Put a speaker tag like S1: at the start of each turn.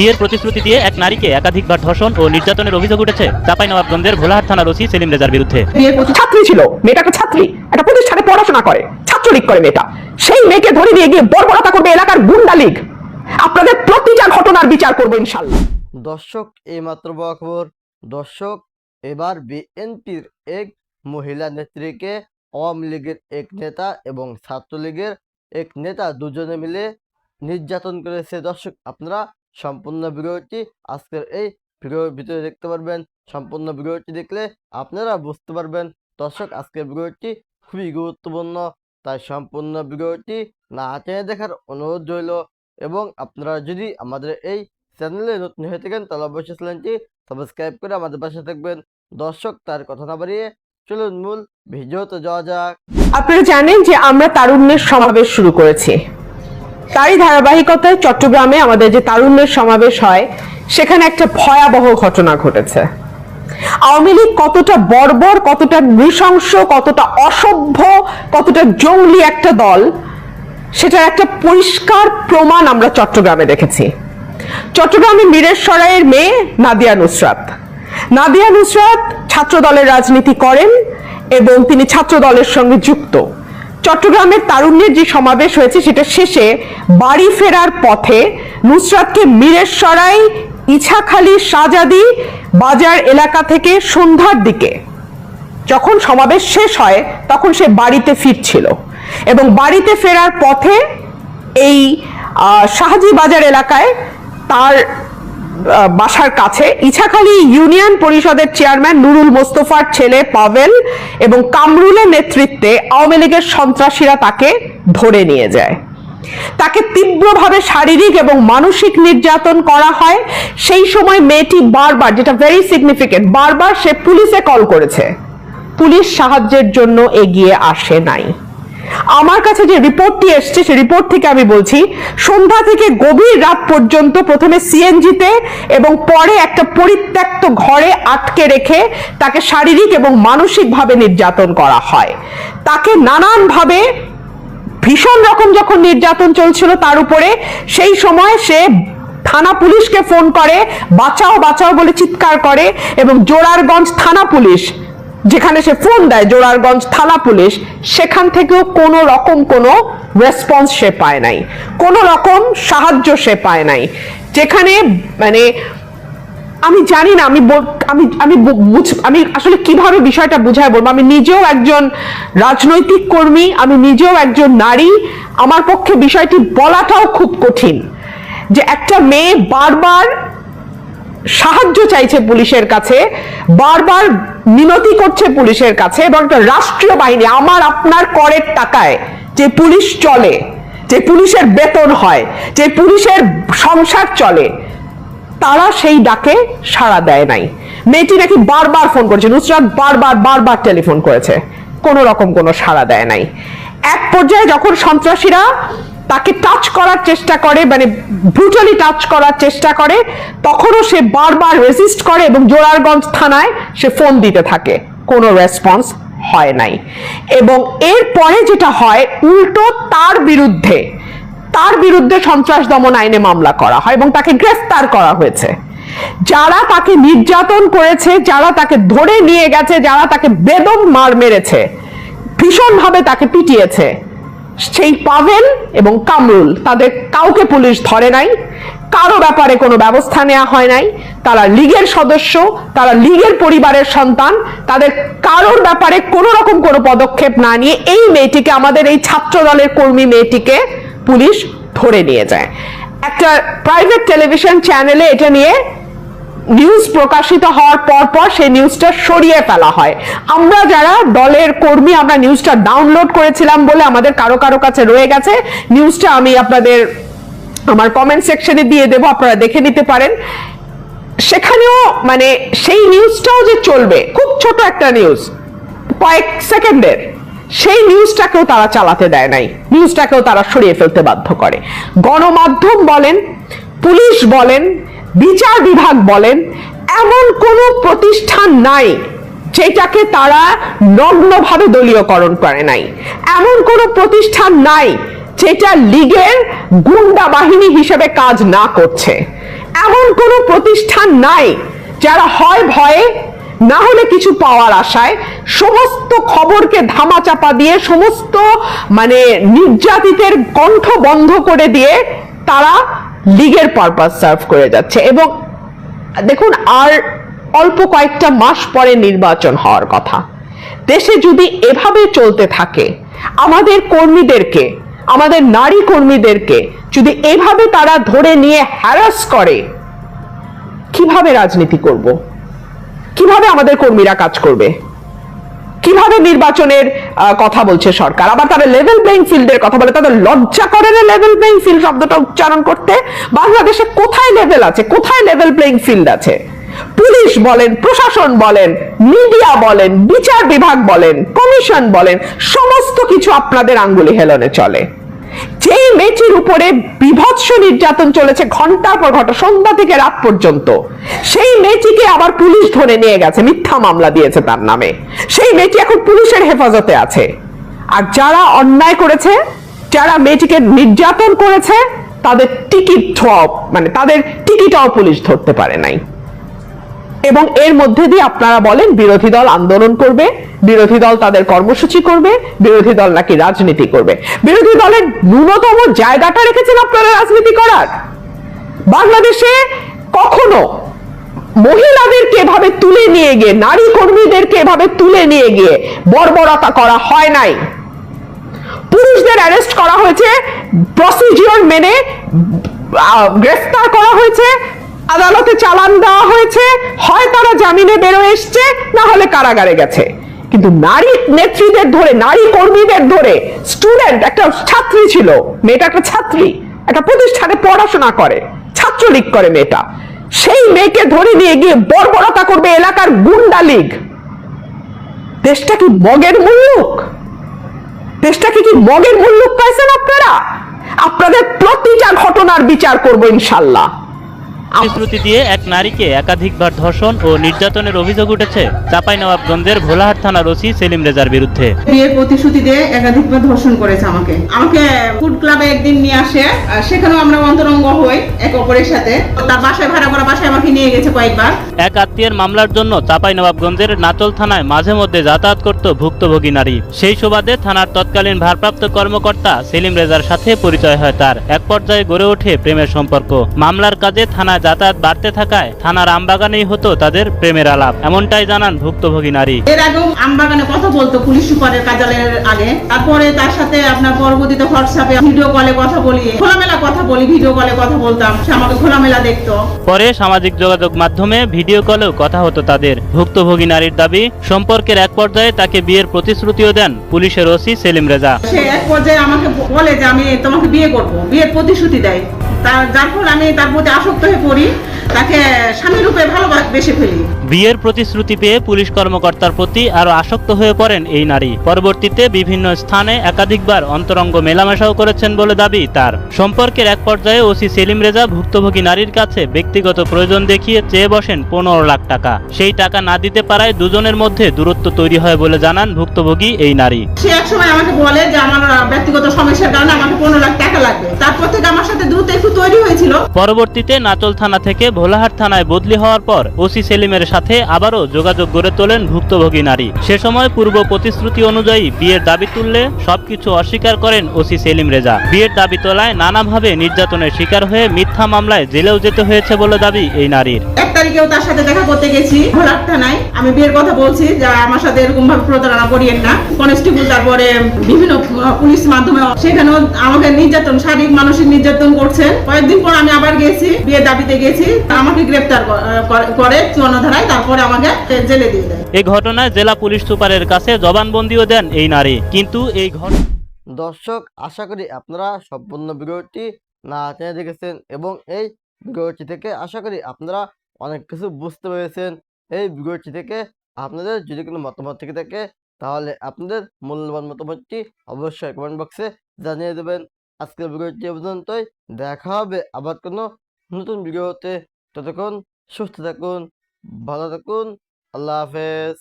S1: বিয়ের প্রতিশ্রুতি দিয়ে এক নারীকে একাধিকবার ধর্ষণ ও নির্যাতনের অভিযোগ উঠেছে। চাঁপাইনবাবগঞ্জের ভোলাহাট থানার ওসি সেলিম রেজার বিরুদ্ধে।
S2: বিয়ের ছাত্রী ছিল। মেয়েটা একটা ছাত্রী একটা প্রতিষ্ঠানে পড়াশোনা করে ছাত্রলীগ করে মেয়েটা। সেই মেয়েকে ধরে নিয়ে গিয়ে বর্বরতা করবে এলাকার গুন্ডা লীগ। আপনাদের প্রতিটা ঘটনার বিচার করব ইনশাল্লাহ
S3: দর্শক এইমাত্র খবর দর্শক এবার বিএনপির এক মহিলা নেত্রীকে আওয়ামী লীগের এক নেতা এবং ছাত্রলীগের এক নেতা দুজনে মিলে নির্যাতন করেছে। দর্শক আপনারা সম্পূর্ণ ভিডিওটি আজকের এই ভিডিওর ভিতরে দেখতে পারবেন। সম্পূর্ণ ভিডিওটি দেখলে আপনারা বুঝতে পারবেন দর্শক, আজকের ভিডিওটি খুবই গুরুত্বপূর্ণ। তাই সম্পূর্ণ ভিডিওটি না টেনে দেখার অনুরোধ রইল এবং আপনারা যদি আমাদের এই চ্যানেলে নতুন হয়ে থাকেন তাহলে অবশ্যই চ্যানেলটি সাবস্ক্রাইব করে আমাদের পাশে থাকবেন। দর্শক, তার কথা না বাড়িয়ে চলুন মূল ভিডিওতে যাওয়া যাক।
S2: আপনারা জানেন যে আমরা তারুণ্যের সমাবেশ শুরু করেছি। তারই ধারাবাহিকতায় চট্টগ্রামে আমাদের যে তারুণ্যের সমাবেশ হয়, সেখানে একটা ভয়াবহ ঘটনা ঘটেছে। আওয়ামী লীগ কতটা বর্বর, কতটা নৃশংস, কতটা অসভ্য, কতটা জঙ্গলি একটা দল, সেটার একটা পরিষ্কার প্রমাণ আমরা চট্টগ্রামে দেখেছি। চট্টগ্রামে মীরের মেয়ে নাদিয়া নুসরাত। নাদিয়া নুসরাত ছাত্র দলের রাজনীতি করেন এবং তিনি ছাত্র দলের সঙ্গে যুক্ত। চট্টগ্রামের তারুণ্যের যে সমাবেশ হয়েছে সেটা শেষে বাড়ি ফেরার পথে নুসরাতকে মীরের সরাই ইছাখালী শাহজাদি বাজার এলাকা থেকে সন্ধ্যার দিকে। যখন সমাবেশ শেষ হয়, তখন সে বাড়িতে ফিরছিল এবং বাড়িতে ফেরার পথে এই শাহজি বাজার এলাকায় তার বাসার কাছে। ইছাখালী ইউনিয়ন পরিষদের চেয়ারম্যান নুরুল মোস্তফার ছেলে পাভেল এবং কামরুলের নেতৃত্বে আওয়ামী লীগের সন্ত্রাসীরা তাকে ধরে নিয়ে যায়। তাকে তীব্রভাবে শারীরিক এবং মানসিক নির্যাতন করা হয়। সেই সময় মেয়েটি বারবার, যেটা ভেরি সিগনিফিকেন্ট বারবার সে পুলিশে কল করেছে। পুলিশ সাহায্যের জন্য এগিয়ে আসে নাই। আমার কাছে যে রিপোর্টটি এসছে, সেই রিপোর্ট থেকে আমি বলছি, সন্ধ্যা থেকে গভীর রাত পর্যন্ত প্রথমে সিএনজিতে এবং পরে একটা পরিত্যক্ত ঘরে আটকে রেখে তাকে শারীরিক এবং মানসিকভাবে নির্যাতন করা হয়। তাকে নানানভাবে ভীষণ রকম যখন নির্যাতন চলছিল তার উপরে, সেই সময় সে থানা পুলিশকে ফোন করে, বাঁচাও বাঁচাও বলে চিৎকার করে এবং জোরারগঞ্জ থানা পুলিশ যেখানে সে ফোন দেয় জোরারগঞ্জ থানা পুলিশ, সেখান থেকেও কোনো রকম কোনো রেসপন্স সে পায় নাই। কোনো রকম সাহায্য সে পায় নাই। যেখানে মানে আমি জানি না, আমি আমি আমি আমি আসলে কীভাবে বিষয়টা বুঝায় বলব? আমি নিজেও একজন রাজনৈতিক কর্মী, আমি নিজেও একজন নারী। আমার পক্ষে বিষয়টি বলাটাও খুব কঠিন যে একটা মেয়ে বারবার সাহায্য চাইছে পুলিশের কাছে, বারবার মিনতি করছে পুলিশের কাছে এবং একটা রাষ্ট্রীয় বাহিনী, আমার আপনার করের টাকায় যে পুলিশ চলে, যে পুলিশের বেতন হয়, যে পুলিশের সংসার চলে, তারা সেই ডাকে সাড়া দেয় নাই। মেয়েটি নাকি বারবার ফোন করেছে, নুসরাত বারবার বারবার টেলিফোন করেছে, কোনো রকম কোনো সাড়া দেয় নাই। এক পর্যায়ে যখন সন্ত্রাসীরা তাকে টাচ করার চেষ্টা করে মানে ব্রুটালি টাচ করার চেষ্টা করে, তখনও সে বারবার রেজিস্ট করে এবং জোরারগঞ্জ থানায় সে ফোন দিতে থাকে। কোনো রেসপন্স হয় নাই। এবং এরপরে যেটা হয়, উল্টো তার বিরুদ্ধে তার বিরুদ্ধে সন্ত্রাস দমন আইনে মামলা করা হয় এবং তাকে গ্রেফতার করা হয়েছে। যারা তাকে নির্যাতন করেছে, যারা তাকে ধরে নিয়ে গেছে, যারা তাকে বেদম মার মেরেছে, ভীষণভাবে তাকে পিটিয়েছে সেই পাভেল এবং কামরুল, তাদের কাউকে পুলিশ ধরে নাই, কারও ব্যাপারে কোনো ব্যবস্থা নেওয়া হয় নাই, তারা লীগের সদস্য, তারা লীগের পরিবারের সন্তান, তাদের কারোর ব্যাপারে কোনো রকম কোনো পদক্ষেপ না নিয়ে এই মেয়েটিকে, আমাদের এই ছাত্র দলের কর্মী মেয়েটিকে পুলিশ ধরে নিয়ে যায়। একটা প্রাইভেট টেলিভিশন চ্যানেলে এটা নিয়ে নিউজ প্রকাশিত হওয়ার পর পর সেই নিউজটা সরিয়ে ফেলা হয়। আমরা যারা দলের কর্মী, আমরা নিউজটা ডাউনলোড করেছিলাম বলে আমাদের কারও কারও কাছে রয়ে গেছে। নিউজটা আমি আপনাদের আমার কমেন্ট সেকশনে দিয়ে দেবো, আপনারা দেখে নিতে পারেন। সেখানেও মানে সেই নিউজটাও যে চলবে, খুব ছোট একটা নিউজ কয়েক সেকেন্ডের, সেই নিউজটাকেও তারা চালাতে দেয় নাই। নিউজটাকেও তারা সরিয়ে ফেলতে বাধ্য করে। গণমাধ্যম বলেন, পুলিশ বলেন বিচার বিভাগ বলেন, এমন কোনো প্রতিষ্ঠান নাই যেটাকে তারা নগ্নভাবে দলীয়করণ করে নাই। এমন কোনো প্রতিষ্ঠান নাই যেটা লীগের গুন্ডা বাহিনী হিসেবে কাজ না করছে। এমন কোনো প্রতিষ্ঠান নাই যারা হয় ভয়ে, না হলে কিছু পাওয়ার আশায় সমস্ত খবরকে ধামাচাপা দিয়ে, সমস্ত মানে নির্যাতিতের কণ্ঠ বন্ধ করে দিয়ে তারা লিগের পারপাস সার্ভ করে যাচ্ছে এবং দেখুন আর অল্প কয়েকটা মাস পরে নির্বাচন হওয়ার কথা। দেশে যদি এভাবে চলতে থাকে, আমাদের কর্মীদেরকে, আমাদের নারী কর্মীদেরকে যদি এভাবে তারা ধরে নিয়ে হ্যারাস করে, কীভাবে রাজনীতি করব? কীভাবে আমাদের কর্মীরা কাজ করবে? কীভাবে নির্বাচনের কথা বলছে সরকার? আবার তারা লেভেল প্লেইং ফিল্ডের কথা বলে, তাদের লজ্জা করে না লেভেল প্লেইং ফিল্ড শব্দটা উচ্চারণ করতে। বাংলাদেশে কোথায় লেভেল আছে? কোথায় লেভেল প্লেইং ফিল্ড আছে? পুলিশ বলেন, প্রশাসন বলেন মিডিয়া বলেন, বিচার বিভাগ বলেন কমিশন বলেন, সমস্ত কিছু আপনাদের আঙ্গুলি হেলনে চলে। যেই মেয়েটির উপরে বিভৎস নির্যাতন চলেছে ঘণ্টার পর ঘণ্টা, সন্ধ্যা থেকে রাত পর্যন্ত, সেই মেয়েটিকে আবার পুলিশ ধরে নিয়ে গেছে, মিথ্যা মামলা দিয়েছে তার নামে। সেই মেয়েটি এখন পুলিশের হেফাজতে আছে। আর যারা অন্যায় করেছে, যারা মেয়েটিকে নির্যাতন করেছে, তাদের টিকিট মানে তাদের টিকিটাও পুলিশ ধরতে পারে নাই। এবং এর মধ্যে দিয়ে আপনারা বলেন বিরোধী দল আন্দোলন করবে, বিরোধী দল তাদের কর্মসূচি করবে, বিরোধী দল নাকি রাজনীতি করবে। বিরোধী দলের ন্যূনতম জায়গাটা রেখেছেন আপনারা রাজনীতি করার। বাংলাদেশে কখনো মহিলাদেরকে এভাবে তুলে নিয়ে গিয়ে, নারী কর্মীদেরকে এভাবে তুলে নিয়ে গিয়ে বর্বরতা করা হয় নাই। পুরুষদের অ্যারেস্ট করা হয়েছে, প্রসিজিওর মেনে গ্রেফতার করা হয়েছে চালান দেওয়া হয়েছে, হয় তারা জামিনে বেরো এসছে, না হলে কারাগারে গেছে। কিন্তু নারী নেত্রীদের ধরে, নারী কর্মীদের ধরে স্টুডেন্ট একটা ছাত্রী ছিল, মেয়েটা একটা ছাত্রী, একটা প্রতিষ্ঠানে পড়াশোনা করে, ছাত্রলীগ করে মেয়েটা। সেই মেয়েকে ধরে নিয়ে গিয়ে বর্বরতা করবে এলাকার গুন্ডা লীগ। দেশটা কি মগের মুল্লুক? দেশটাকে কি মগের মুল্লুক পাইছেন আপনারা? আপনাদের প্রতিটা ঘটনার বিচার করব ইনশাল্লাহ।
S1: প্রতিশ্রুতি দিয়ে এক নারীকে একাধিকবার ধর্ষণ ও নির্যাতনের অভিযোগ উঠেছে চাঁপাইনবাবগঞ্জের ভোলাহাট থানার ওসি সেলিম রেজার বিরুদ্ধে।
S4: বিয়ের প্রতিশ্রুতি দিয়ে একাধিকবার ধর্ষণ করেছে আমাকে। আমাকে ফুড ক্লাবে একদিন নিয়ে আসে সেখানেও আমরা অন্তরঙ্গ হই এক অপরের সাথে। তার বাসায় ভাড়া করা বাসায় আমাকে নিয়ে গেছে কয়েকবার।
S1: এক আত্মীয়ের মামলার জন্য চাঁপাইনবাবগঞ্জের নাচল থানায় মাঝে মধ্যে যাতায়াত করত ভুক্তভোগী নারী। সেই সুবাদে থানার তৎকালীন ভারপ্রাপ্ত কর্মকর্তা সেলিম রেজার সাথে পরিচয় হয় তার। এক পর্যায়ে গড়ে ওঠে প্রেমের সম্পর্ক। মামলার কাজে থানায় যাতায়াত বাড়তে থাকায় থানার আমবাগানেই হতো তাদের প্রেমের আলাপ। এমনটাই জানান ভুক্তভোগী নারী।
S4: এর আগেও আমবাগানে কথা বলতো পুলিশ সুপারের কার্যালয়ের আগে। তারপরে তার সাথে আপনার পরবর্তীতে হোয়াটসঅ্যাপে ভিডিও কলে কথা বলি খোলামেলা কথা বলি ভিডিও কলে কথা বলতাম। সে আমাকে খোলামেলা দেখতো।
S1: পরে সামাজিক যোগাযোগ মাধ্যমে ভিডিও কলেও কথা হতো তাদের। ভুক্তভোগী নারীর দাবি সম্পর্কের এক পর্যায়ে তাকে বিয়ের প্রতিশ্রুতিও দেন পুলিশের ওসি সেলিম রেজা।
S4: সে এক পর্যায়ে আমাকে বলে যে আমি তোমাকে বিয়ে করব। বিয়ের প্রতিশ্রুতি দেয়। যার ফলে আমি তার প্রতি আসক্ত হয়ে পড়ি তাকে স্বামী রূপে ভালোবেসে ফেলি।
S1: বিয়ের প্রতিশ্রুতি পেয়ে পুলিশ কর্মকর্তার প্রতি আরও আসক্ত হয়ে পড়েন এই নারী। পরবর্তীতে বিভিন্ন স্থানে একাধিকবার অন্তরঙ্গ মেলামেশাও করেছেন বলে দাবি তার। সম্পর্কের এক পর্যায়ে ওসি সেলিম রেজা ভুক্তভোগী নারীর কাছে ব্যক্তিগত প্রয়োজন দেখিয়ে চেয়ে বসেন পনেরো লাখ টাকা। সেই টাকা না দিতে পারায় দুজনের মধ্যে দূরত্ব তৈরি হয় বলে জানান ভুক্তভোগী এই নারী।
S4: সে এক সময় আমাকে বলে যে আমার ব্যক্তিগত সমস্যার কারণে আমাকে পনেরো লাখ টাকা লাগবে। তারপর থেকে আমার সাথে তৈরি হয়েছিল।
S1: পরবর্তীতে নাচল থানা থেকে ভোলাহাট থানায় বদলি হওয়ার পর ওসি সেলিমের সাথে আবারও যোগাযোগ গড়ে তোলেন ভুক্তভোগী নারী। সে সময় পূর্ব প্রতিশ্রুতি অনুযায়ী বিয়ের দাবি তুললে সবকিছু অস্বীকার করেন ওসি সেলিম রেজা। বিয়ের দাবি তোলায় নানাভাবে নির্যাতনের শিকার হয়ে মিথ্যা মামলায় জেলেও যেতে হয়েছে বলে দাবি এই নারীর।
S4: এক তারিখেও তার সাথে দেখা করতে গেছি ভোলার থানায়। আমি বিয়ের কথা বলছি যে আমার সাথে এরকম ভাবে প্রতারণা করিয়েন না। কনস্টেবল তারপরে বিভিন্ন আহ, পুলিশ মাধ্যমে সেখানেও আমাকে নির্যাতন শারীরিক মানসিক নির্যাতন করছেন। কয়েকদিন পর আমি আবার গেছি বিয়ের দাবিতে গেছি। আমাকে গ্রেপ্তার করে- করে চুয়ান্ন ধারায় তারপরে আমাকে জেলে দিয়ে দেয়।
S1: এই ঘটনায় জেলা পুলিশ সুপারের কাছে জবানবন্দিও দেন এই নারী। কিন্তু এই ঘটনা
S3: দর্শক আশা করি আপনারা সম্পূর্ণ ভিডিওটি না টেনে দেখেছেন এবং এই ভিডিওটি থেকে আশা করি আপনারা অনেক কিছু বুঝতে পেরেছেন। এই ভিডিওটি থেকে আপনাদের যদি কোনো মতামত থেকে থাকে তাহলে আপনাদের মূল্যবান মতামতটি অবশ্যই কমেন্ট বক্সে জানিয়ে দেবেন। আজকের ভিডিওটি পর্যন্তই। দেখা হবে আবার কোনো নতুন ভিডিওতে ততক্ষণ সুস্থ থাকুন, ভালো থাকুন, আল্লাহ হাফেজ।